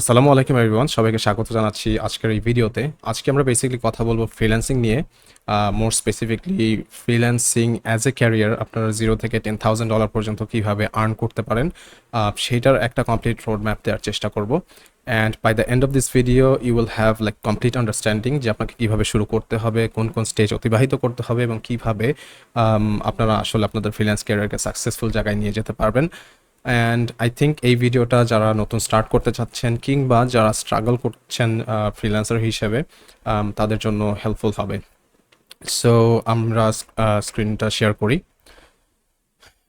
আসসালামু আলাইকুম এভরিওয়ান সবাইকে স্বাগত জানাচ্ছি আজকের এই ভিডিওতে। আজকে আমরা বেসিক্যালি কথা বলব ফ্রিল্যান্সিং নিয়ে। More specifically freelancing as a career আপনারা জিরো থেকে টেন থাউজেন্ড ডলার পর্যন্ত কীভাবে আর্ন করতে পারেন আহ, সেইটার একটা কমপ্লিট রোড ম্যাপ দেওয়ার চেষ্টা করব। And by the end of this video you will have like complete understanding যে আপনাকে কীভাবে শুরু করতে হবে কোন কোন স্টেজ অতিবাহিত করতে হবে এবং কীভাবে আপনারা আসলে আপনাদের ফ্রিল্যান্স ক্যারিয়ারকে সাকসেসফুল জায়গায় নিয়ে যেতে পারবেন। অ্যান্ড আই থিঙ্ক এই ভিডিওটা যারা নতুন স্টার্ট করতে চাচ্ছেন কিংবা যারা স্ট্রাগল করছেন ফ্রিল্যান্সার হিসেবে তাদের জন্য হেল্পফুল হবে। সো আমরা স্ক্রিনটা শেয়ার করি।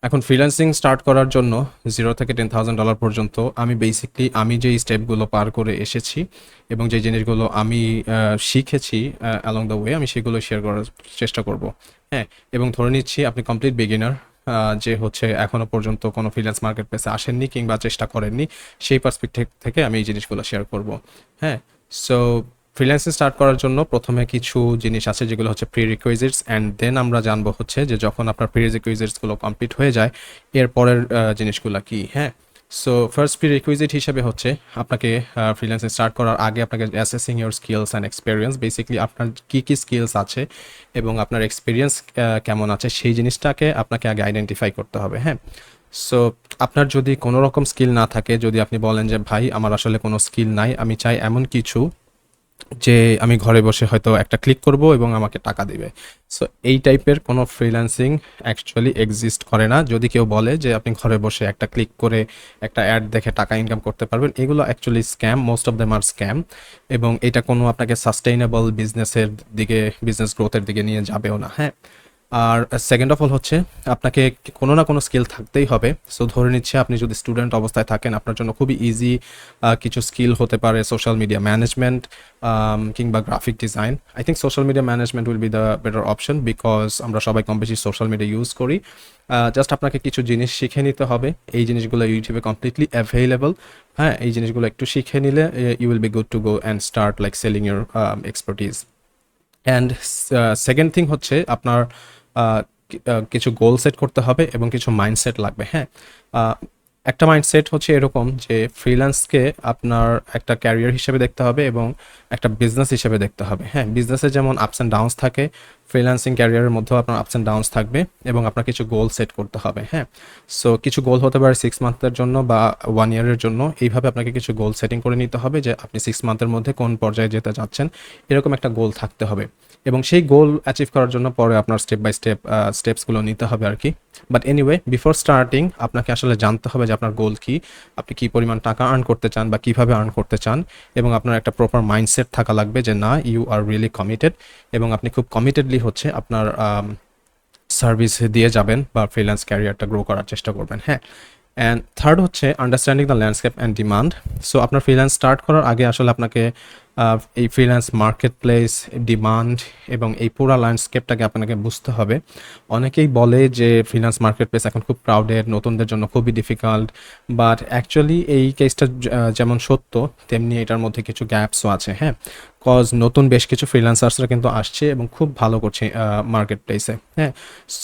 এখন ফ্রিল্যান্সিং স্টার্ট করার জন্য জিরো থেকে টেন থাউজেন্ড ডলার পর্যন্ত আমি বেসিকলি আমি যেই স্টেপগুলো পার করে এসেছি এবং যে জিনিসগুলো আমি শিখেছি অ্যালং দ্য ওয়ে আমি সেগুলো শেয়ার করার চেষ্টা করব। হ্যাঁ এবং ধরে নিচ্ছি আপনি কমপ্লিট বিগিনার যে হচ্ছে এখনও পর্যন্ত কোনো ফ্রিল্যান্স মার্কেট প্লেসে আসেননি কিংবা চেষ্টা করেননি, সেই পার্সপেক্টিভ থেকে আমি এই জিনিসগুলো শেয়ার করব। হ্যাঁ সো ফ্রিল্যান্সিং স্টার্ট করার জন্য প্রথমে কিছু জিনিস আছে যেগুলো হচ্ছে প্রি রিকুইজিটস অ্যান্ড দেন আমরা জানব হচ্ছে যে যখন আপনার প্রি রিকুইজিটসগুলো কমপ্লিট হয়ে যায় এরপরের জিনিসগুলো কি? হ্যাঁ সো ফার্স্ট প্রি রিকুইজিট হিসেবে হচ্ছে আপনাকে ফ্রিল্যান্সিং স্টার্ট করার আগে আপনাকে assessing your skills and experience basically আপনার কী কী স্কিলস আছে এবং আপনার এক্সপিরিয়েন্স কেমন আছে সেই জিনিসটাকে আপনাকে আগে আইডেন্টিফাই করতে হবে হ্যাঁ? সো আপনার যদি কোনো রকম স্কিল না থাকে, যদি আপনি বলেন যে, ভাই, আমার আসলে কোনো স্কিল নাই, আমি চাই এমন কিছু যে আমি ঘরে বসে হয়তো একটা ক্লিক করব এবং আমাকে টাকা দেবে। সো এই টাইপের কোনো ফ্রিল্যান্সিং অ্যাকচুয়ালি এক্সিস্ট করে না। যদি কেউ বলে যে আপনি ঘরে বসে একটা ক্লিক করে একটা অ্যাড দেখে টাকা ইনকাম করতে পারবেন, এগুলো actually scam most of them R scam এবং এটা কোনো আপনাকে সাস্টেইনেবল বিজনেসের দিকে বিজনেস গ্রোথের দিকে নিয়ে যাবেও না। হ্যাঁ আর সেকেন্ড অফ অল হচ্ছে, আপনাকে কোনো না কোনো স্কিল থাকতেই হবে। সো ধরে নিচ্ছে আপনি যদি স্টুডেন্ট অবস্থায় থাকেন, আপনার জন্য খুবই ইজি কিছু স্কিল হতে পারে সোশ্যাল মিডিয়া ম্যানেজমেন্ট কিংবা graphic design I think social media management will be the better option because আমরা সবাই কম বেশি সোশ্যাল মিডিয়া ইউজ করি জাস্ট আপনাকে কিছু জিনিস শিখে নিতে হবে। এই জিনিসগুলো ইউটিউবে কমপ্লিটলি অ্যাভেলেবল হ্যাঁ এই জিনিসগুলো একটু শিখে নিলে you will be good to go and start like selling your expertise and second thing হচ্ছে, আপনার কিছু গোল সেট করতে হবে এবং কিছু মাইন্ডসেট লাগবে হ্যাঁ? একটা মাইন্ডসেট হচ্ছে এরকম যে ফ্রিল্যান্সকে আপনার একটা ক্যারিয়ার হিসেবে দেখতে হবে এবং একটা বিজনেস হিসেবে দেখতে হবে হ্যাঁ? বিজনেসে যেমন আপস অ্যান্ড ডাউনস থাকে ফ্রিল্যান্সিং ক্যারিয়ারের মধ্যেও আপনার আপস অ্যান্ড ডাউনস থাকবে এবং আপনার কিছু গোল সেট করতে হবে হ্যাঁ? সো কিছু গোল হতে পারে সিক্স মান্থের জন্য বা ওয়ান ইয়ারের জন্য। এইভাবে আপনাকে কিছু গোল সেটিং করে নিতে হবে যে আপনি সিক্স মান্থের মধ্যে কোন পর্যায়ে যেতে যাচ্ছেন। এরকম একটা গোল থাকতে হবে। এবং সেই গোল অ্যাচিভ করার জন্য পরে আপনার স্টেপ বাই স্টেপ স্টেপসগুলো নিতে হবে আর কি। বাট এনিওয়ে বিফোর স্টার্টিং আপনাকে আসলে জানতে হবে যে আপনার গোল কী, আপনি কি পরিমাণ টাকা আর্ন করতে চান বা কীভাবে আর্ন করতে চান। এবং আপনার একটা প্রপার মাইন্ডসেট থাকা লাগবে যে না ইউ আর রিয়েলি কমিটেড এবং আপনি খুব কমিটেডলি হচ্ছে আপনার সার্ভিস দিয়ে যাবেন বা ফ্রিল্যান্স ক্যারিয়ারটা গ্রো করার চেষ্টা করবেন হ্যাঁ? অ্যান্ড থার্ড হচ্ছে understanding the landscape and demand so আপনার ফ্রিল্যান্স স্টার্ট করার আগে আসলে আপনাকে এই ফ্রিল্যান্স মার্কেট প্লেস ডিমান্ড এবং এই পুরো ল্যান্ডস্কেপটাকে আপনাকে বুঝতে হবে। অনেকেই বলে যে ফ্রিল্যান্স মার্কেট প্লেস এখন খুব ক্রাউডেড নতুনদের জন্য খুবই ডিফিকাল্ট বাট অ্যাকচুয়ালি এই কেসটা যেমন সত্য, তেমনি এটার মধ্যে কিছু গ্যাপসও আছে হ্যাঁ? কজ নতুন বেশ কিছু ফ্রিল্যান্সার্সরা কিন্তু আসছে এবং খুব ভালো করছে মার্কেট প্লেসে হ্যাঁ?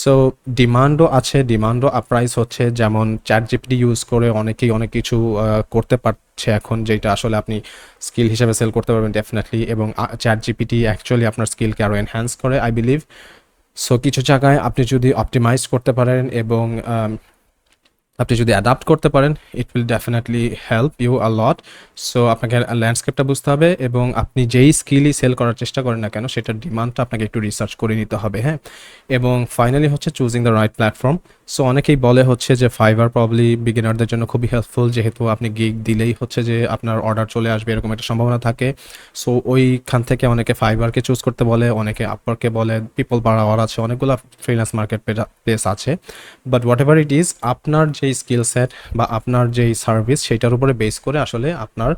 সো ডিমান্ডও আছে ডিমান্ডও আপরাইজ হচ্ছে, যেমন চ্যাট জিপিটি ইউজ করে অনেকেই অনেক কিছু করতে করতে পারছে এখন যেটা আসলে আপনি স্কিল হিসেবে সেল করতে পারবেন ডেফিনেটলি এবং চ্যাট জিপিটি অ্যাকচুয়ালি আপনার স্কিলকে আরও এনহ্যান্স করে আই বিলিভ সো কিছু জায়গায় আপনি যদি অপটিমাইজ করতে পারেন এবং আপনি যদি অ্যাডাপ্ট করতে পারেন it will definitely help you a lot so আপনাকে ল্যান্ডস্কেপটা বুঝতে হবে এবং আপনি যেই স্কিলই সেল করার চেষ্টা করেন না কেন, সেটার ডিমান্ডটা আপনাকে একটু রিসার্চ করে নিতে হবে হ্যাঁ? এবং ফাইনালি হচ্ছে choosing the right platform so অনেকেই বলে হচ্ছে যে ফাইবার প্রবলি বিগিনারদের জন্য খুবই হেল্পফুল যেহেতু আপনি গিগ দিলেই হচ্ছে যে আপনার অর্ডার চলে আসবে, এরকম একটা সম্ভাবনা থাকে। সো ওইখান থেকে অনেকে ফাইবারকে চুজ করতে বলে, অনেকে আপওয়ার্ককে বলে পিপল পাওয়ার আছে, অনেকগুলো ফ্রিল্যান্স মার্কেট প্লেস আছে। But whatever it is আপনার যেই স্কিল সেট বা আপনার যেই সার্ভিস সেটার উপরে বেস করে আসলে আপনার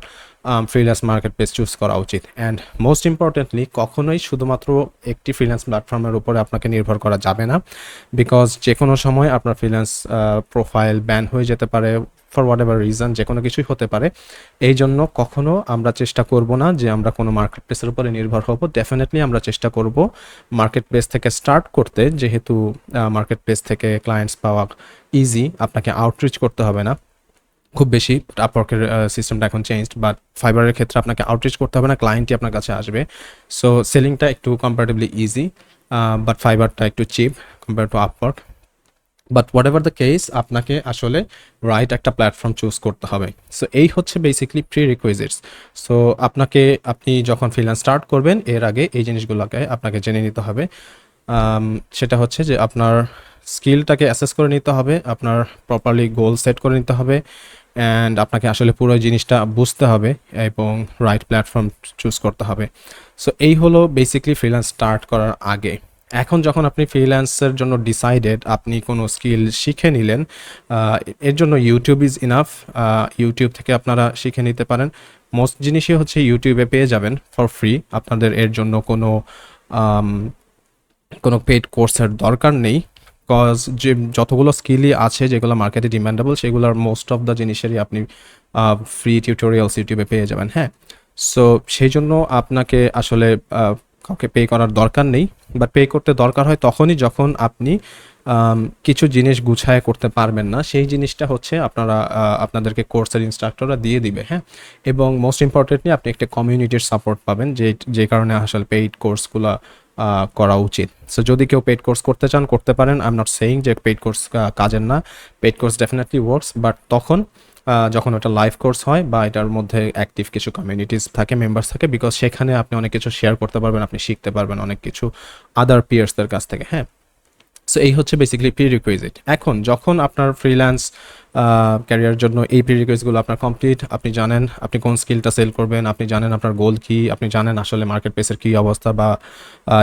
ফ্রিল্যান্স মার্কেট প্লেস চুজ করা উচিত। অ্যান্ড মোস্ট ইম্পর্টেন্টলি কখনোই শুধুমাত্র একটি ফ্রিল্যান্স প্ল্যাটফর্মের উপরে আপনাকে নির্ভর করা যাবে না। বিকজ যে কোনো সময় আপনার ফ্রিল্যান্স প্রোফাইল ব্যান হয়ে যেতে পারে ফর হোয়াট এভার রিজন যে কোনো কিছুই হতে পারে, এই জন্য কখনো আমরা চেষ্টা করব না যে আমরা কোনো মার্কেট প্লেসের উপরে নির্ভর হব। ডেফিনেটলি আমরা চেষ্টা করব মার্কেট প্লেস থেকে স্টার্ট করতে, যেহেতু মার্কেট প্লেস থেকে ক্লায়েন্টস পাওয়া ইজি আপনাকে আউটরিচ করতে হবে না। খুব বেশি আপওয়ার্কের সিস্টেমটা এখন চেঞ্জ বাট ফাইবারের ক্ষেত্রে আপনাকে আউটরিচ করতে হবে না ক্লায়েন্টই আপনার কাছে আসবে। সো সেলিংটা একটু কম্পারেটিভলি ইজি বাট ফাইবারটা একটু cheap compare to Upwork but whatever the case আপনাকে আসলে রাইট একটা প্ল্যাটফর্ম চুজ করতে হবে। সো এই হচ্ছে বেসিকলি প্রি রিকুইজিটস সো আপনাকে, আপনি যখন ফ্রিল্যান্স স্টার্ট করবেন, এর আগে এই জিনিসগুলোকে আপনাকে জেনে নিতে হবে। সেটা হচ্ছে যে আপনার স্কিলটাকে অ্যাসেস করে নিতে হবে, আপনার প্রপারলি গোল সেট করে নিতে হবে অ্যান্ড আপনাকে আসলে পুরো জিনিসটা বুঝতে হবে এবং রাইট প্ল্যাটফর্ম চুজ করতে হবে। সো এই হলো বেসিকলি ফ্রিল্যান্স স্টার্ট করার আগে। এখন যখন আপনি ফ্রিল্যান্সের জন্য ডিসাইডেড আপনি কোনো স্কিল শিখে নিলেন এর জন্য ইউটিউব ইজ ইনাফ ইউটিউব থেকে আপনারা শিখে নিতে পারেন। মোস্ট জিনিসই হচ্ছে ইউটিউবে পেয়ে যাবেন ফর ফ্রি আপনাদের এর জন্য কোনো কোনো পেড কোর্সের দরকার নেই। কজ যে যতগুলো স্কিলই আছে, যেগুলো মার্কেটে ডিমান্ডেবল সেগুলোর মোস্ট অফ দ্য জিনিসেরই আপনি ফ্রি টিউটোরিয়ালস ইউটিউবে পেয়ে যাবেন হ্যাঁ? সো সেই জন্য আপনাকে আসলে কাউকে পে করার দরকার নেই বাট পে করতে দরকার হয় তখনই যখন আপনি কিছু জিনিস গুছায় করতে পারবেন না, সেই জিনিসটা হচ্ছে আপনারা আপনাদেরকে কোর্সের ইনস্ট্রাক্টররা দিয়ে দিবে হ্যাঁ? এবং মোস্ট ইম্পর্টেন্টলি আপনি একটা কমিউনিটির সাপোর্ট পাবেন, যে যে কারণে আসলে পেইড কোর্সগুলো করা উচিত। সো যদি কেউ পেইড কোর্স করতে চান, করতে পারেন। আই এম নট সেইং যে পেইড কোর্স কাজের না paid course definitely works but তখন যখন ওটা লাইভ কোর্স হয় বা এটার মধ্যে অ্যাক্টিভ কিছু কমিউনিটিস থাকে মেম্বার্স থাকে বিকজ সেখানে আপনি অনেক কিছু শেয়ার করতে পারবেন, আপনি শিখতে পারবেন অনেক কিছু আদার পিয়ার্সদের কাছ থেকে হ্যাঁ? সো এই হচ্ছে বেসিক্যালি প্রি রিকুইজিট এখন, যখন আপনার ফ্রিল্যান্স ক্যারিয়ার জন্য এই প্রি রিকুইজিটগুলো আপনার কমপ্লিট আপনি জানেন আপনি কোন স্কিলটা সেল করবেন, আপনি জানেন আপনার গোল কি, আপনি জানেন আসলে মার্কেট প্লেসের কী অবস্থা বা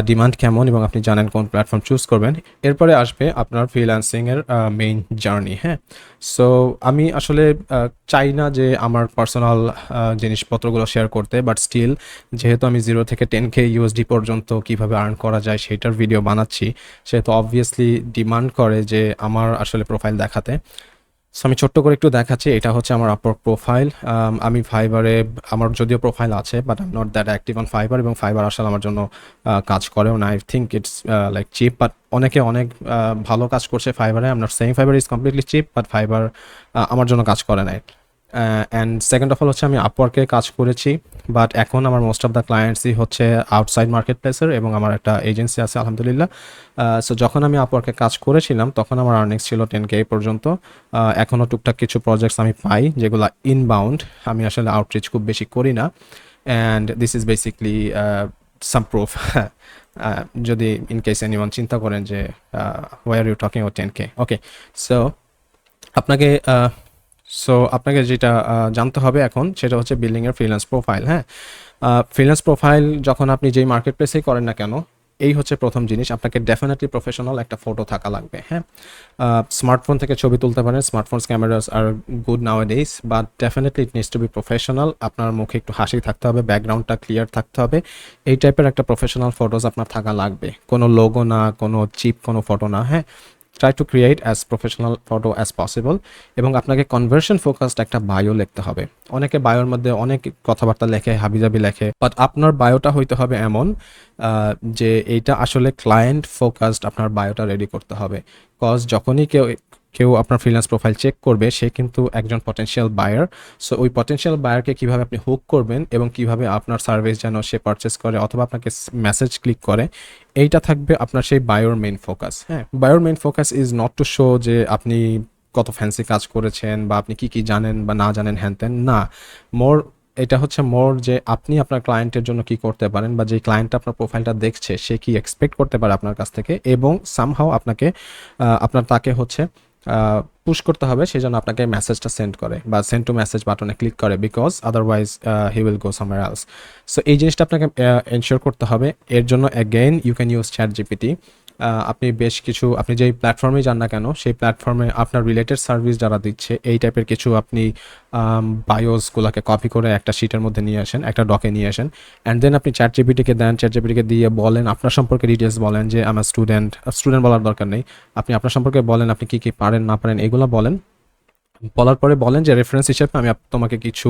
ডিমান্ড কেমন এবং আপনি জানেন কোন প্ল্যাটফর্ম চুজ করবেন। এরপরে আসবে আপনার ফ্রিল্যান্সিংয়ের মেইন জার্নি হ্যাঁ? সো আমি আসলে চাই না যে আমার পার্সোনাল জিনিসপত্রগুলো শেয়ার করতে বাট স্টিল যেহেতু আমি জিরো থেকে টেন কে ইউএসডি পর্যন্ত কীভাবে আর্ন করা যায় সেটার ভিডিও বানাচ্ছি, সেহেতু অবভিয়াসলি ডিমান্ড করে যে আমার আসলে প্রোফাইল দেখাতে। সো আমি ছোট্ট করে একটু দেখাচ্ছি, এটা হচ্ছে আমার আপওয়ার্ক প্রোফাইল আমি ফাইবারে আমার যদিও প্রোফাইল আছে but I'm not that active on Fiverr এবং ফাইবার আসলে আমার জন্য কাজ করেও না। I think it's like cheap but অনেকে অনেক ভালো কাজ করছে ফাইবারে আমার same Fiverr is completely cheap but Fiverr আমার জন্য কাজ করে নাই। অ্যান্ড সেকেন্ড অফ অল হচ্ছে আমি আপওয়ার্কে কাজ করেছি বাট এখন আমার মোস্ট অফ দ্য ক্লায়েন্টসই হচ্ছে আউটসাইড মার্কেট প্লেসের এবং আমার একটা এজেন্সি আছে, আলহামদুলিল্লাহ। সো যখন আমি আপওয়ার্কে কাজ করেছিলাম, তখন আমার আর্নিংস ছিল টেন কে পর্যন্ত। এখনও টুকটাক কিছু প্রজেক্টস আমি পাই, যেগুলো ইনবাউন্ড আমি আসলে আউটরিচ খুব বেশি করি না। And this is basically some proof যদি ইন কেস এনিওয়ান চিন্তা করেন যে were you talking of ten K okay so আপনাকে সো আপনাকে যেটা জানতে হবে এখন সেটা হচ্ছে বিল্ডিংয়ের ফ্রিল্যান্স প্রোফাইল হ্যাঁ? ফ্রিল্যান্স প্রোফাইল যখন আপনি যেই মার্কেট প্লেসেই করেন না কেন, এই হচ্ছে প্রথম জিনিস, আপনাকে ডেফিনেটলি প্রফেশনাল একটা ফটো থাকা লাগবে হ্যাঁ? স্মার্টফোন থেকে ছবি তুলতে পারেন smartphone cameras are good nowadays but definitely it needs to be professional আপনার মুখে একটু হাসি থাকতে হবে ব্যাকগ্রাউন্ডটা ক্লিয়ার থাকতে হবে, এই টাইপের একটা প্রফেশনাল ফটোস আপনার থাকা লাগবে, কোনো লোগো না, কোনো চিপ কোনো ফটো না হ্যাঁ? Try to create as professional photo as possible এবং আপনাকে কনভার্সন ফোকাসড একটা বায়ো লিখতে হবে। অনেকে বায়োর মধ্যে অনেক কথাবার্তা লেখে, হাবিজাবি লেখে বাট আপনার বায়োটা হইতে হবে এমন যে এইটা আসলে ক্লায়েন্ট ফোকাসড আপনার বায়োটা রেডি করতে হবে। কজ যখনই কেউ কেউ আপনার ফ্রিল্যান্স প্রোফাইল চেক করবে, সে কিন্তু একজন পটেনশিয়াল বায়ার সো ওই পটেনশিয়াল বায়ারকে কীভাবে আপনি হুক করবেন এবং কীভাবে আপনার সার্ভিস যেন সে পারচেস করে অথবা আপনাকে মেসেজ ক্লিক করে, এইটা থাকবে আপনার সেই বায়োর মেইন ফোকাস হ্যাঁ? বায়োর main focus is not to show যে আপনি কত ফ্যান্সি কাজ করেছেন বা আপনি কি কি জানেন বা না জানেন, হ্যান ত্যান, না। মোর এটা হচ্ছে মোর যে আপনি আপনার ক্লায়েন্টের জন্য কি করতে পারেন বা যে ক্লায়েন্ট আপনার প্রোফাইলটা দেখছে, সে কি এক্সপেক্ট করতে পারে আপনার কাছ থেকে এবং সামহাও আপনাকে আপনার তাকে হচ্ছে পুশ করতে হবে সেই জন্য আপনাকে মেসেজটা সেন্ড করে বা সেন্ড টু মেসেজ বাটনে ক্লিক করে because otherwise he will go somewhere else so এই জিনিসটা আপনাকে এনশিওর করতে হবে। এর জন্য again you can use ChatGPT আপনি বেশ কিছু, আপনি যেই প্ল্যাটফর্মে যান না কেন, সেই প্ল্যাটফর্মে আপনার রিলেটেড সার্ভিস যারা দিচ্ছে, এই টাইপের কিছু আপনি বায়োসগুলোকে কপি করে একটা শিটের মধ্যে নিয়ে আসেন, একটা ডকে নিয়ে আসেন অ্যান্ড দেন আপনি চ্যাট জিপিটিকে দেন চ্যাট জিপিটিকে দিয়ে বলেন, আপনার সম্পর্কে ডিটেলস বলেন যে আমার স্টুডেন্ট স্টুডেন্ট বলার দরকার নেই। আপনি আপনার সম্পর্কে বলেন, আপনি কী কী পারেন, না পারেন, এগুলো বলেন বলার পরে বলেন যে রেফারেন্স হিসেবে আমি তোমাকে কিছু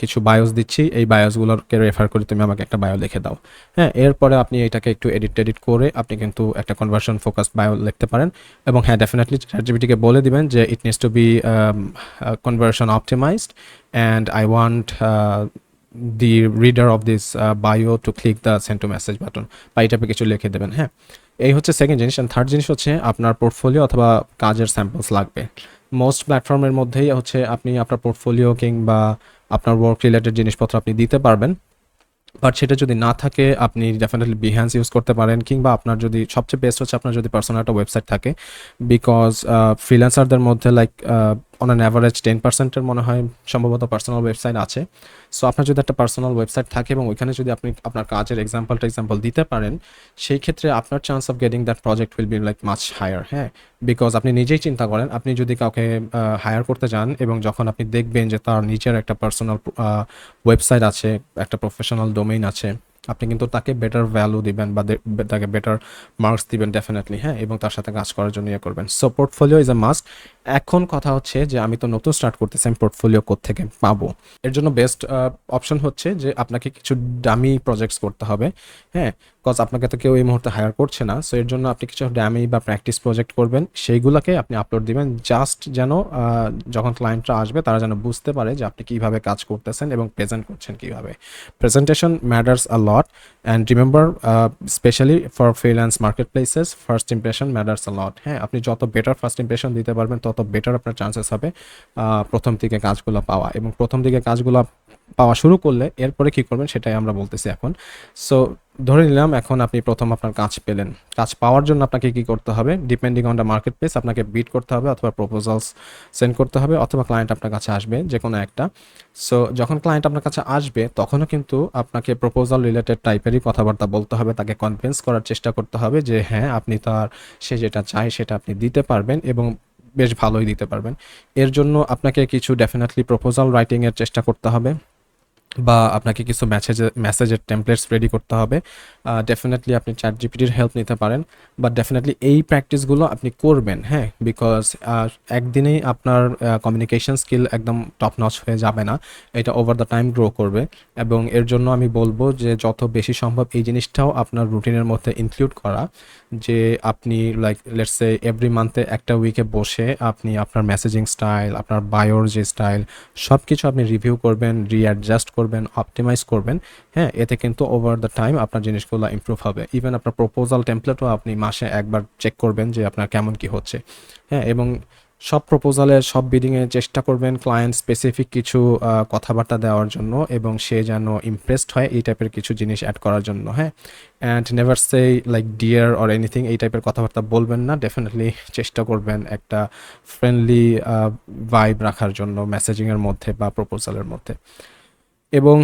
কিছু বায়োস দিচ্ছি। এই বায়োসগুলোকে রেফার করে তুমি আমাকে একটা বায়ো লিখে দাও। হ্যাঁ এরপরে আপনি এটাকে একটু এডিট টেডিট করে আপনি কিন্তু একটা কনভার্সন ফোকাস বায়ো লিখতে পারেন। এবং হ্যাঁ ডেফিনেটলি চ্যাটজিপিটিকে বলে দিবেন যে it needs to be conversion optimized and I want the reader of this bio to click the send to message button বা এই কিছু লিখে দেবেন। হ্যাঁ এই হচ্ছে সেকেন্ড জিনিস। অ্যান্ড থার্ড জিনিস হচ্ছে আপনার পোর্টফোলিও অথবা কাজের স্যাম্পলস লাগবে। মোস্ট প্ল্যাটফর্মের মধ্যেই হচ্ছে আপনি আপনার পোর্টফোলিও কিংবা আপনার ওয়ার্ক রিলেটেড জিনিসপত্র আপনি দিতে পারবেন। বাট সেটা যদি না থাকে, আপনি ডেফিনেটলি বিহ্যান্স ইউজ করতে পারেন কিংবা আপনার যদি সবচেয়ে বেস্ট হচ্ছে আপনার যদি পার্সোনাল একটা ওয়েবসাইট থাকে। বিকজ ফ্রিল্যান্সারদের মধ্যে like on an average ten পার্সেন্টের মনে হয় সম্ভবত পার্সোনাল ওয়েবসাইট আছে। সো আপনার যদি একটা পার্সোনাল ওয়েবসাইট থাকে এবং ওইখানে যদি আপনি আপনার কাজের এক্সাম্পলটা এক্সাম্পল দিতে পারেন, সেই ক্ষেত্রে আপনার chance of getting that project will be like much higher হ্যাঁ? বিকজ আপনি নিজেই চিন্তা করেন, আপনি যদি কাউকে হায়ার করতে যান এবং যখন আপনি দেখবেন যে তার নিজের একটা পার্সোনাল ওয়েবসাইট আছে, একটা প্রফেশনাল ডোমেইন আছে, আপনি কিন্তু তাকে বেটার ভ্যালু দিবেন বা তাকে বেটার মার্কস দিবেন ডেফিনেটলি হ্যাঁ? এবং তার সাথে কাজ করার জন্য ইয়ে করবেন। So portfolio is a must এখন কথা হচ্ছে যে আমি তো নতুন স্টার্ট করতেছি, আমি পোর্টফোলিও থেকে পাবো? এর জন্য বেস্ট অপশন হচ্ছে যে আপনাকে কিছু ডামি প্রজেক্টস করতে হবে হ্যাঁ? কজ আপনাকে তো কেউ এই মুহূর্তে হায়ার করছে না সো এর জন্য আপনি কিছু ড্যামি বা প্র্যাকটিস প্রজেক্ট করবেন, সেইগুলোকে আপনি আপলোড দিবেন জাস্ট যেন যখন ক্লায়েন্টরা আসবে তারা যেন বুঝতে পারে যে আপনি কীভাবে কাজ করতেছেন এবং প্রেজেন্ট করছেন কীভাবে। Presentation matters a lot and remember specially for freelance marketplaces first impression matters a lot হ্যাঁ? আপনি যত বেটার ফার্স্ট ইমপ্রেশন দিতে পারবেন, তত বেটার আপনার চান্সেস হবে প্রথম দিকে কাজগুলো পাওয়া। এবং প্রথম দিকে কাজগুলো পাওয়া শুরু করলে এরপরে কি করবেন সেটাই আমরা বলতেছি এখন। সো ধরে নিলাম এখন আপনি প্রথম আপনার কাজ পেলেন। কাজ পাওয়ার জন্য আপনাকে কি করতে হবে? Depending on the marketplace আপনাকে বিট করতে হবে অথবা প্রপোজালস সেন্ড করতে হবে অথবা ক্লায়েন্ট আপনার কাছে আসবে যে কোনো একটা। সো যখন ক্লায়েন্ট আপনার কাছে আসবে, তখনও কিন্তু আপনাকে প্রপোজাল রিলেটেড টাইপেরই কথাবার্তা বলতে হবে, তাকে কনভিন্স করার চেষ্টা করতে হবে যে হ্যাঁ আপনি তার, সে যেটা চায় সেটা আপনি দিতে পারবেন এবং বেশ ভালোই দিতে পারবেন। এর জন্য আপনাকে কিছু ডেফিনেটলি প্রপোজাল রাইটিংয়ের চেষ্টা করতে হবে বা আপনাকে কিছু মেসেজ মেসেজের টেমপ্লেটস রেডি করতে হবে। ডেফিনেটলি আপনি চ্যাট জিপিটির হেল্প নিতে পারেন বাট ডেফিনেটলি এই প্র্যাকটিসগুলো আপনি করবেন হ্যাঁ? বিকজ একদিনেই আপনার কমিউনিকেশন স্কিল একদম টপ নচ হয়ে যাবে না। এটা ওভার দ্য টাইম গ্রো করবে এবং এর জন্য আমি বলব যে যত বেশি সম্ভব এই জিনিসটাও আপনার রুটিনের মধ্যে ইনক্লুড করা। যে আপনি লাইক লেটস লেটসে এভরি মান্থে একটা উইকে বসে আপনি আপনার মেসেজিং স্টাইল আপনার বায়োর যে স্টাইল সব কিছু আপনি রিভিউ করবেন রিঅ্যাডজাস্ট করবেন অপটিমাইজ করবেন। হ্যাঁ এতে কিন্তু ওভার দ্য টাইম আপনার জিনিসগুলো ইম্প্রুভ হবে। ইভেন আপনার প্রপোজাল টেমপ্লেটও আপনি মাসে একবার চেক করবেন যে আপনার কেমন কি হচ্ছে। হ্যাঁ এবং সব প্রপোজালে সব বিডিংয়ে চেষ্টা করবেন ক্লায়েন্ট স্পেসিফিক কিছু কথাবার্তা দেওয়ার জন্য এবং সে যেন ইমপ্রেসড হয় এই টাইপের কিছু জিনিস অ্যাড করার জন্য হ্যাঁ? And never say like dear or anything এই টাইপের কথাবার্তা বলবেন না। ডেফিনেটলি চেষ্টা করবেন একটা ফ্রেন্ডলি ভাইব রাখার জন্য মেসেজিংয়ের মধ্যে বা প্রপোজালের মধ্যে। এবং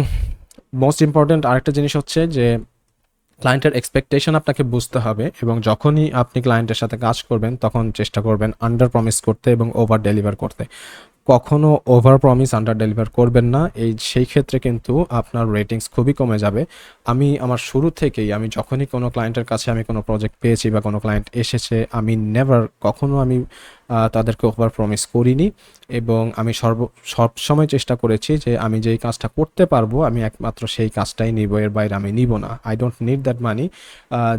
মোস্ট ইম্পর্ট্যান্ট আরেকটা জিনিস হচ্ছে যে ক্লায়েন্টের এক্সপেকটেশন আপনাকে বুঝতে হবে এবং যখনই আপনি ক্লায়েন্টের সাথে কাজ করবেন, তখন চেষ্টা করবেন আন্ডার প্রমিস করতে এবং ওভার ডেলিভার করতে। কখনো ওভার প্রমিস আন্ডার ডেলিভার করবেন না। এই সেই ক্ষেত্রে কিন্তু আপনার রেটিংস খুবই কমে যাবে। আমি আমার শুরু থেকেই, আমি যখনই কোনো ক্লায়েন্টের কাছে আমি কোনো প্রজেক্ট পেয়েছি বা কোনো ক্লায়েন্ট এসেছে, আমি নেভার কখনো আমি তাদেরকে ওভার প্রমিস করিনি এবং আমি সর্ব, সব সময় চেষ্টা করেছি যে আমি যেই কাজটা করতে পারব, আমি একমাত্র সেই কাজটাই নিব, এর বাইরে আমি নিব না। I don't need that money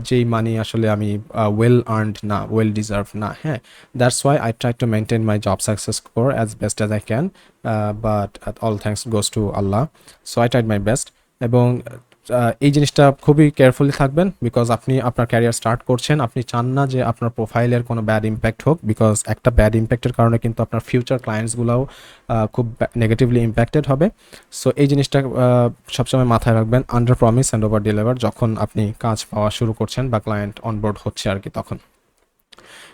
যেই মানি আসলে আমি ওয়েল আর্নড না ওয়েল ডিজার্ভ না হ্যাঁ। That's why I try to maintain my job success score as best as I can but all thanks goes to Allah so I tried my best এবং এই জিনিসটা খুবই carefully থাকবেন because আপনি আপনার ক্যারিয়ার স্টার্ট করছেন। আপনি চান না যে আপনার প্রোফাইলের কোনো ব্যাড ইম্প্যাক্ট হোক বিকজ একটা ব্যাড ইম্প্যাক্টের কারণে কিন্তু আপনার ফিউচার ক্লায়েন্টসগুলোও খুব নেগেটিভলি ইম্প্যাক্টেড হবে। সো এই জিনিসটা সবসময় মাথায় রাখবেন। Under promise and over deliver যখন আপনি কাজ পাওয়া শুরু করছেন বা ক্লায়েন্ট অনবোর্ড হচ্ছে আর কি তখন।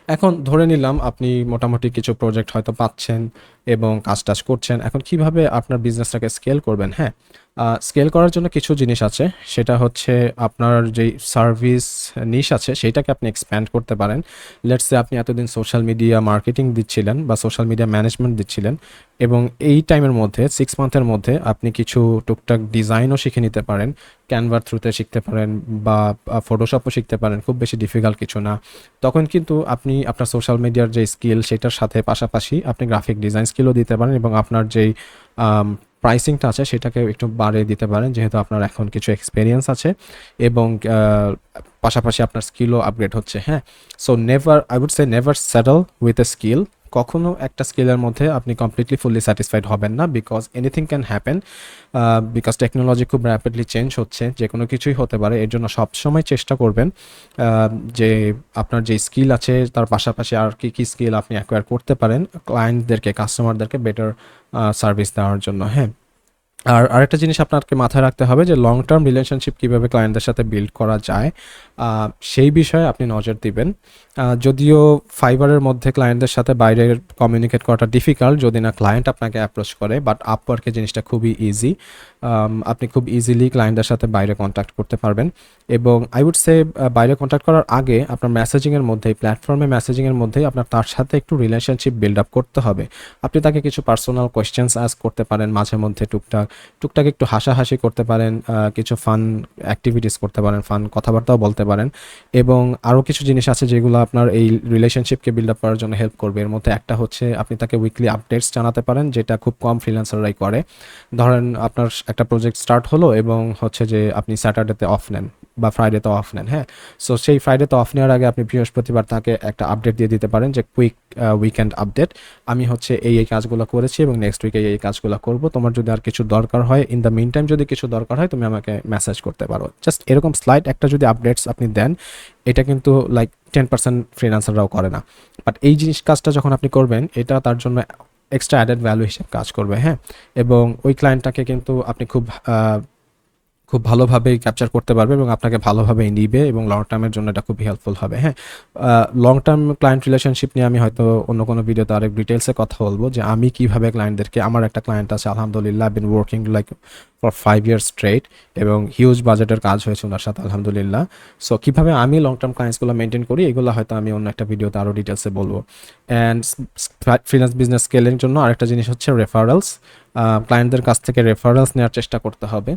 এখন ধরে নিলাম আপনি মোটামুটি কিছু প্রজেক্ট হয়তো পাচ্ছেন এবং কাজ টাজ করছেন। এখন কীভাবে আপনার বিজনেসটাকে স্কেল করবেন? হ্যাঁ স্কেল করার জন্য কিছু জিনিস আছে। সেটা হচ্ছে আপনার যেই সার্ভিস নিশ আছে, সেইটাকে আপনি এক্সপ্যান্ড করতে পারেন। লেটসে আপনি এতদিন সোশ্যাল মিডিয়া মার্কেটিং দিচ্ছিলেন বা সোশ্যাল মিডিয়া ম্যানেজমেন্ট দিচ্ছিলেন এবং এই টাইমের মধ্যে সিক্স মান্থের মধ্যে আপনি কিছু টুকটাক ডিজাইনও শিখে নিতে পারেন। ক্যানভার থ্রুতে শিখতে পারেন বা ফটোশপও শিখতে পারেন। খুব বেশি ডিফিকাল্ট কিছু না। তখন কিন্তু আপনি আপনি আপনার সোশ্যাল মিডিয়ার যে স্কিল সেটার সাথে পাশাপাশি আপনি গ্রাফিক ডিজাইন স্কিলও দিতে পারেন এবং আপনার যেই প্রাইসিংটা আছে সেটাকে একটু বাড়িয়ে দিতে পারেন যেহেতু আপনার এখন কিছু এক্সপিরিয়েন্স আছে এবং পাশাপাশি আপনার স্কিলও আপগ্রেড হচ্ছে হ্যাঁ? So never I would say never settle with a skill কখনো একটা স্কেলের মধ্যে আপনি কমপ্লিটলি ফুললি স্যাটিসফাইড হবেন না because anything can happen because technology খুব র্যাপিডলি চেঞ্জ হচ্ছে, যে কোনো কিছুই হতে পারে, এর জন্য সবসময় চেষ্টা করবেন যে আপনার যে স্কিল আছে, তার পাশাপাশি আর কি কি স্কিল আপনি অ্যাকোয়ার করতে পারেন ক্লায়েন্টদেরকে কাস্টমারদেরকে বেটার সার্ভিস দেওয়ার জন্য হ্যাঁ। আর আরেকটা জিনিস আপনাকে মাথায় রাখতে হবে যে লং টার্ম রিলেশনশিপ কীভাবে ক্লায়েন্টদের সাথে বিল্ড করা যায় সেই বিষয়ে আপনি নজর দিবেন। যদিও ফাইবারের মধ্যে ক্লায়েন্টদের সাথে বাইরে কমিউনিকেট করাটা ডিফিকাল্ট যদি না ক্লায়েন্ট আপনাকে অ্যাপ্রোচ করে বাট আপওয়ার্কে জিনিসটা খুবই ইজি আপনি খুব ইজিলি ক্লায়েন্টদের সাথে বাইরে কন্ট্যাক্ট করতে পারবেন। এবং আই উড সে বাইরে কন্ট্যাক্ট করার আগে আপনার মেসেজিংয়ের মধ্যেই প্ল্যাটফর্মে মেসেজিংয়ের মধ্যেই আপনার তার সাথে একটু রিলেশনশিপ বিল্ড আপ করতে হবে। আপনি তাকে কিছু পার্সোনাল কোয়েশ্চেন্স আস করতে পারেন, মাঝে মধ্যে টুকটাক। টুকটাক একটু হাসাহাসি করতে পারেন কিছু ফান অ্যাক্টিভিটিস করতে পারেন ফান কথাবার্তাও বলতে পারেন এবং আরও কিছু জিনিস আছে যেগুলো আপনার এই রিলেশনশিপকে বিল্ড আপ করার জন্য হেল্প করবে। এর মধ্যে একটা হচ্ছে আপনি তাকে উইকলি আপডেটস জানাতে পারেন, যেটা খুব কম ফ্রিল্যান্সাররাই করে। ধরেন আপনার একটা প্রজেক্ট স্টার্ট হলো এবং হচ্ছে যে আপনি স্যাটারডেতে অফ নেন। বা ফ্রাইডেতে অফ নেন হ্যাঁ? সো সেই ফ্রাইডেতে অফ নেওয়ার আগে আপনি বৃহস্পতিবার তাকে একটা আপডেট দিয়ে দিতে পারেন যে কুইক উইকেন্ড আপডেট আমি হচ্ছে এই এই কাজগুলো করেছি এবং নেক্সট উইকে এই কাজগুলো করব। তোমার যদি আর কিছু দরকার হয় ইন দ্য মিন টাইম যদি কিছু দরকার হয়, তুমি আমাকে মেসেজ করতে পারো। জাস্ট এরকম স্লাইড একটা যদি আপডেটস আপনি দেন, এটা কিন্তু লাইক টেন পার্সেন্ট ফ্রিল্যান্সাররাও করে না। বাট এই জিনিস, কাজটা যখন আপনি করবেন, এটা তার জন্য এক্সট্রা অ্যাডেড ভ্যালু হিসেবে কাজ করবে হ্যাঁ? এবং ওই ক্লায়েন্টটাকে কিন্তু আপনি খুব খুব ভালোভাবে ক্যাপচার করতে পারবে এবং আপনাকে ভালোভাবে নিবে এবং লং টার্মের জন্য এটা খুবই হেল্পফুল হবে হ্যাঁ। লং টার্ম ক্লায়েন্ট রিলেশনশিপ নিয়ে আমি হয়তো অন্য কোনো ভিডিওতে আরেক ডিটেলসে কথা বলব যে আমি কীভাবে ক্লায়েন্টদেরকে আমার একটা ক্লায়েন্ট আছে, আলহামদুলিল্লাহ been working like for five years straight এবং হিউজ বাজেটের কাজ হয়েছে ওনার সাথে, আলহামদুলিল্লাহ। সো কীভাবে আমি লং টার্ম ক্লায়েন্টসগুলো মেনটেন করি, এগুলো হয়তো আমি অন্য একটা ভিডিওতে আরও ডিটেলসে বলব। অ্যান্ড ফ্রিল্যান্স বিজনেস স্কেলের জন্য আরেকটা জিনিস হচ্ছে রেফারেলস ক্লায়েন্টদের কাছ থেকে রেফারেলস নেওয়ার চেষ্টা করতে হবে।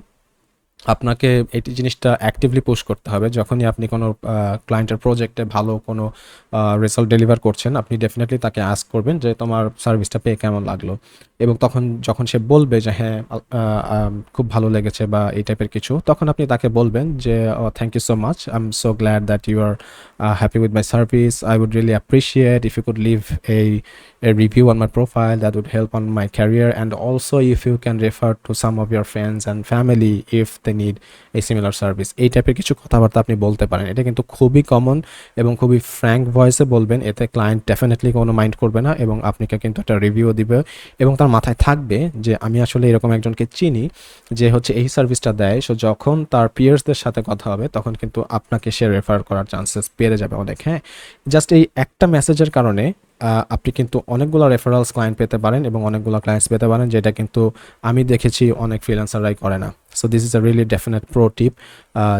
আপনাকে এই জিনিসটা অ্যাক্টিভলি পুশ করতে হবে। যখনই আপনি কোনো ক্লায়েন্টের প্রজেক্টে ভালো কোনো রেজাল্ট ডেলিভার করছেন, আপনি ডেফিনেটলি তাকে আস্ক করবেন যে তোমার সার্ভিসটা পেয়ে কেমন লাগল। এবং তখন যখন সে বলবে যে হ্যাঁ খুব ভালো লেগেছে বা এই টাইপের কিছু, তখন আপনি তাকে বলবেন যে thank you so much I am so glad that you are happy with my service I would really appreciate if you could leave এই review on my profile, that would help on my career, and also if you can refer to some of your friends and family if they need a similar service. এই টাইপের কিছু কথাবার্তা আপনি বলতে পারেন। এটা কিন্তু খুবই কমন এবং খুবই ফ্র্যাঙ্ক ভয়েসে বলবেন, এতে ক্লায়েন্ট ডেফিনেটলি কোনো মাইন্ড করবে না এবং আপনাকে কিন্তু একটা রিভিউ দিবে এবং তার মাথায় থাকবে যে আমি আসলে এরকম একজনকে চিনি যে হচ্ছে এই সার্ভিসটা দেয়। সো যখন তার পিয়ার্সদের সাথে কথা হবে, তখন কিন্তু আপনাকে সে রেফার করার চান্সেস বেড়ে যাবে অনেক। হ্যাঁ জাস্ট এই একটা মেসেজের কারণে আপনি কিন্তু অনেকগুলো রেফারেলস ক্লায়েন্ট পেতে পারেন এবং অনেকগুলো ক্লায়েন্টস পেতে পারেন যেটা কিন্তু আমি দেখেছি অনেক ফ্রিল্যান্সাররাই করে না। So this is a really definite pro tip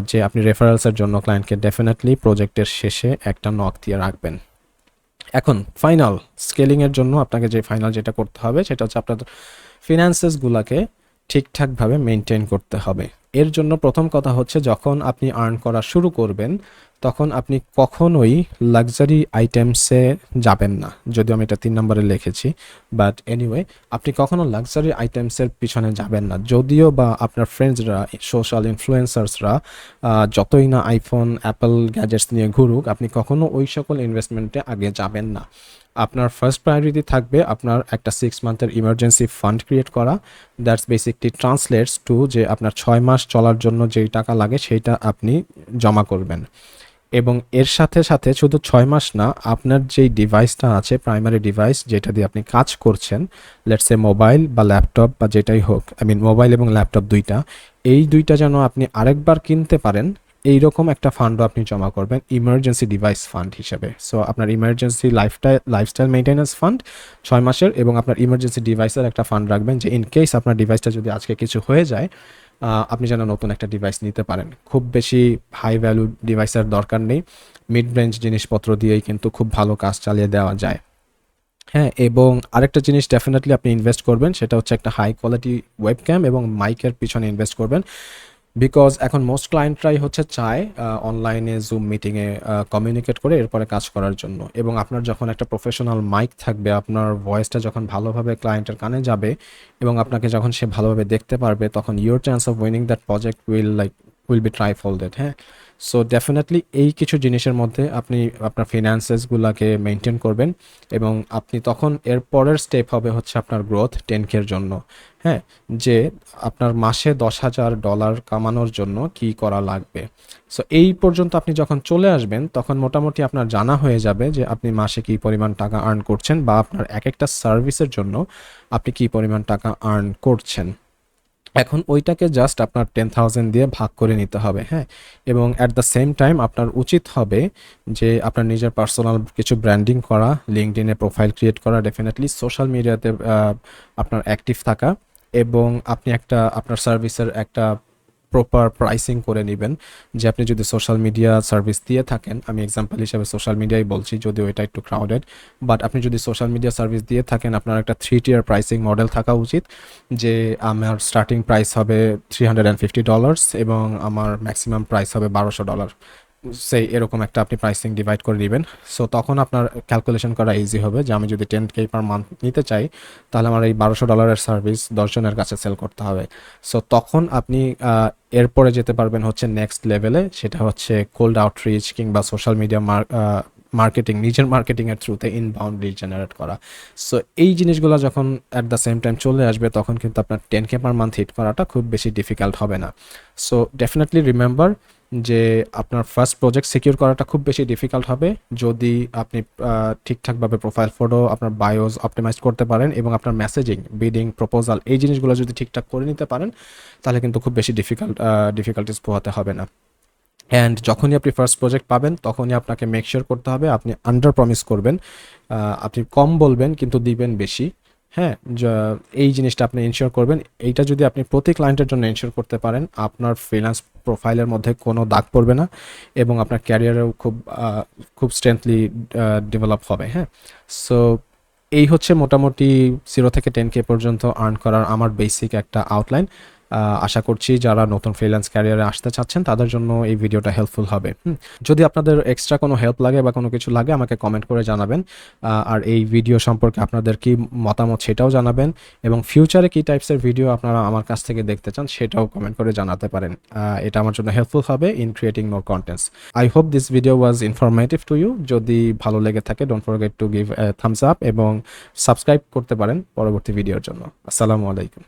যে আপনি রেফারেলসের জন্য ক্লায়েন্টকে ডেফিনেটলি প্রজেক্টের শেষে একটা নক দিয়ে রাখবেন। এখন ফাইনাল স্কেলিংয়ের জন্য আপনাকে যে ফাইনাল যেটা করতে হবে, সেটা হচ্ছে আপনার ফিনান্সেসগুলোকে ঠিকঠাকভাবে মেনটেন করতে হবে। এর জন্য প্রথম কথা হচ্ছে যখন আপনি আর্ন করা শুরু করবেন, তখন আপনি কখনোই লাক্সারি আইটেমসে যাবেন না। যদিও আমি এটা তিন নম্বরে লিখেছি বাট এনিওয়ে আপনি কখনো লাক্সারি আইটেমসের পিছনে যাবেন না। যদিও বা আপনার ফ্রেন্ডসরা সোশ্যাল ইনফ্লুয়েন্সার্সরা যতই না আইফোন অ্যাপল গ্যাজেটস নিয়ে ঘুরুক, আপনি কখনো ওই সকল ইনভেস্টমেন্টে আগে যাবেন না। আপনার ফার্স্ট প্রায়োরিটি থাকবে আপনার একটা সিক্স মান্থের ইমার্জেন্সি ফান্ড ক্রিয়েট করা। দ্যাটস বেসিকলি ট্রান্সলেটস টু যে আপনার ছয় মাস চলার জন্য যেই টাকা লাগে সেইটা আপনি জমা করবেন। এবং এর সাথে সাথে শুধু ছয় মাস না, আপনার যেই ডিভাইসটা আছে প্রাইমারি ডিভাইস যেটা দিয়ে আপনি কাজ করছেন লেটস এ মোবাইল বা ল্যাপটপ বা যেটাই হোক আই মিন মোবাইল এবং ল্যাপটপ দুইটা, এই দুইটা যেন আপনি আরেকবার কিনতে পারেন এইরকম একটা ফান্ডও আপনি জমা করবেন ইমার্জেন্সি ডিভাইস ফান্ড হিসেবে। সো আপনার emergency lifestyle lifestyle maintenance fund ছয় মাসের এবং আপনার ইমার্জেন্সি ডিভাইসের একটা ফান্ড রাখবেন যে ইন কেস আপনার ডিভাইসটা যদি আজকে কিছু হয়ে যায় আপনি যেন নতুন একটা ডিভাইস নিতে পারেন। খুব বেশি হাই ভ্যালু ডিভাইসের দরকার নেই। মিড রেঞ্জ জিনিসপত্র দিয়েই কিন্তু খুব ভালো কাজ চালিয়ে দেওয়া যায়। হ্যাঁ এবং আরেকটা জিনিস ডেফিনেটলি আপনি ইনভেস্ট করবেন, সেটা হচ্ছে একটা হাই কোয়ালিটি ওয়েব ক্যাম এবং মাইকের পিছনে ইনভেস্ট করবেন। বিকজ এখন মোস্ট ক্লায়েন্টরাই হচ্ছে চায় অনলাইনে জুম মিটিংয়ে কমিউনিকেট করে এরপরে কাজ করার জন্য। এবং আপনার যখন একটা প্রফেশনাল মাইক থাকবে, আপনার ভয়েসটা যখন ভালোভাবে ক্লায়েন্টের কানে যাবে এবং আপনাকে যখন সে ভালোভাবে দেখতে পারবে, তখন your chance of winning that project will like will be tri folded হ্যাঁ? সো ডেফিনেটলি এই কিছু জিনিসের মধ্যে আপনি আপনার ফিনান্সেসগুলোকে মেনটেন করবেন এবং আপনি তখন এর পরের স্টেপ হবে হচ্ছে আপনার গ্রোথ টেন কের জন্য। হ্যাঁ যে আপনার মাসে দশ হাজার ডলার কামানোর জন্য কি করা লাগবে। সো এই পর্যন্ত আপনি যখন চলে আসবেন, তখন মোটামুটি আপনার জানা হয়ে যাবে যে আপনি মাসে কি পরিমাণ টাকা আর্ন করছেন বা আপনার এক একটা সার্ভিসের জন্য আপনি কী পরিমাণ টাকা আর্ন করছেন। এখন ওইটাকে জাস্ট আপনার টেন থাউজেন্ড দিয়ে ভাগ করে নিতে হবে হ্যাঁ? এবং অ্যাট দ্য সেম টাইম আপনার উচিত হবে যে আপনার নিজের পার্সোনাল কিছু ব্র্যান্ডিং করা লিঙ্কডিনে প্রোফাইল ক্রিয়েট করা ডেফিনেটলি সোশ্যাল মিডিয়াতে আপনার অ্যাক্টিভ থাকা এবং আপনি একটা, আপনার সার্ভিসের একটা প্রপার প্রাইসিং করে নেবেন। যে আপনি যদি সোশ্যাল মিডিয়া সার্ভিস দিয়ে থাকেন, আমি এক্সাম্পল হিসাবে সোশ্যাল মিডিয়াই বলছি, যদিও এটা একটু ক্রাউডেড বাট আপনি যদি সোশ্যাল মিডিয়া সার্ভিস দিয়ে থাকেন, আপনার একটা থ্রি টিয়ার প্রাইসিং মডেল থাকা উচিত, যে আমার স্টার্টিং প্রাইস হবে three hundred and fifty dollars এবং আমার ম্যাক্সিমাম প্রাইস হবে বারোশো ডলার সেই এরকম একটা আপনি প্রাইসিং ডিভাইড করে দিবেন। সো তখন আপনার ক্যালকুলেশন করা ইজি হবে যে আমি যদি টেন কে পার মান্থ নিতে চাই, তাহলে আমার এই বারোশো ডলারের সার্ভিস দশজনের কাছে সেল করতে হবে। সো তখন আপনি এরপরে যেতে পারবেন হচ্ছে নেক্সট লেভেলে সেটা হচ্ছে কোল্ড আউটরিচ কিংবা সোশ্যাল মিডিয়া মার্কেটিং নিজের মার্কেটিংয়ের থ্রুতে ইনবাউন্ড লিড জেনারেট করা। সো এই জিনিসগুলো যখন অ্যাট দ্য সেম টাইম চলে আসবে, তখন কিন্তু আপনার ten K per month hit করাটা খুব বেশি ডিফিকাল্ট হবে না। সো ডেফিনেটলি রিমেম্বার যে আপনার ফার্স্ট প্রজেক্ট সিকিউর করাটা খুব বেশি ডিফিকাল্ট হবে। যদি আপনি ঠিকঠাকভাবে প্রোফাইল ফটো আপনার বায়োস অপটিমাইজ করতে পারেন এবং আপনার মেসেজিং বিডিং প্রপোজাল এই জিনিসগুলো যদি ঠিকঠাক করে নিতে পারেন, তাহলে কিন্তু খুব বেশি ডিফিকাল্ট ডিফিকাল্টিস পোহাতে হবে না। অ্যান্ড যখনই আপনি ফার্স্ট প্রজেক্ট পাবেন, তখনই আপনাকে মেক শিওর করতে হবে আপনি আন্ডার প্রমিস করবেন। আপনি কম বলবেন, কিন্তু দিবেন বেশি। হ্যাঁ এই জিনিসটা আপনি ইনশিওর করবেন। এইটা যদি আপনি প্রতি ক্লায়েন্টের জন্য ইনশিওর করতে পারেন, আপনার ফ্রিল্যান্স প্রোফাইলের মধ্যে কোনো দাগ পড়বে না এবং আপনার ক্যারিয়ারেও খুব খুব স্ট্রেংথলি ডেভেলপ হবে। হ্যাঁ সো এই হচ্ছে মোটামুটি জিরো থেকে টেন কে পর্যন্ত আর্ন করার আমার বেসিক একটা আউটলাইন আশা করছি যারা নতুন ফ্রিল্যান্স ক্যারিয়ারে আসতে চাচ্ছেন, তাদের জন্য এই ভিডিওটা হেল্পফুল হবে। যদি আপনাদের এক্সট্রা কোনো হেল্প লাগে বা কোনো কিছু লাগে, আমাকে কমেন্ট করে জানাবেন। আর এই ভিডিও সম্পর্কে আপনাদের কি মতামত সেটাও জানাবেন। এবং ফিউচারে কি টাইপসের ভিডিও আপনারা আমার কাছ থেকে দেখতে চান, সেটাও কমেন্ট করে জানাতে পারেন। এটা আমার জন্য হেল্পফুল হবে in creating more contents I hope this video was informative to you যদি ভালো লেগে থাকে don't forget to give thumbs up এবং সাবস্ক্রাইব করতে পারেন পরবর্তী ভিডিওর জন্য। আসসালামু আলাইকুম।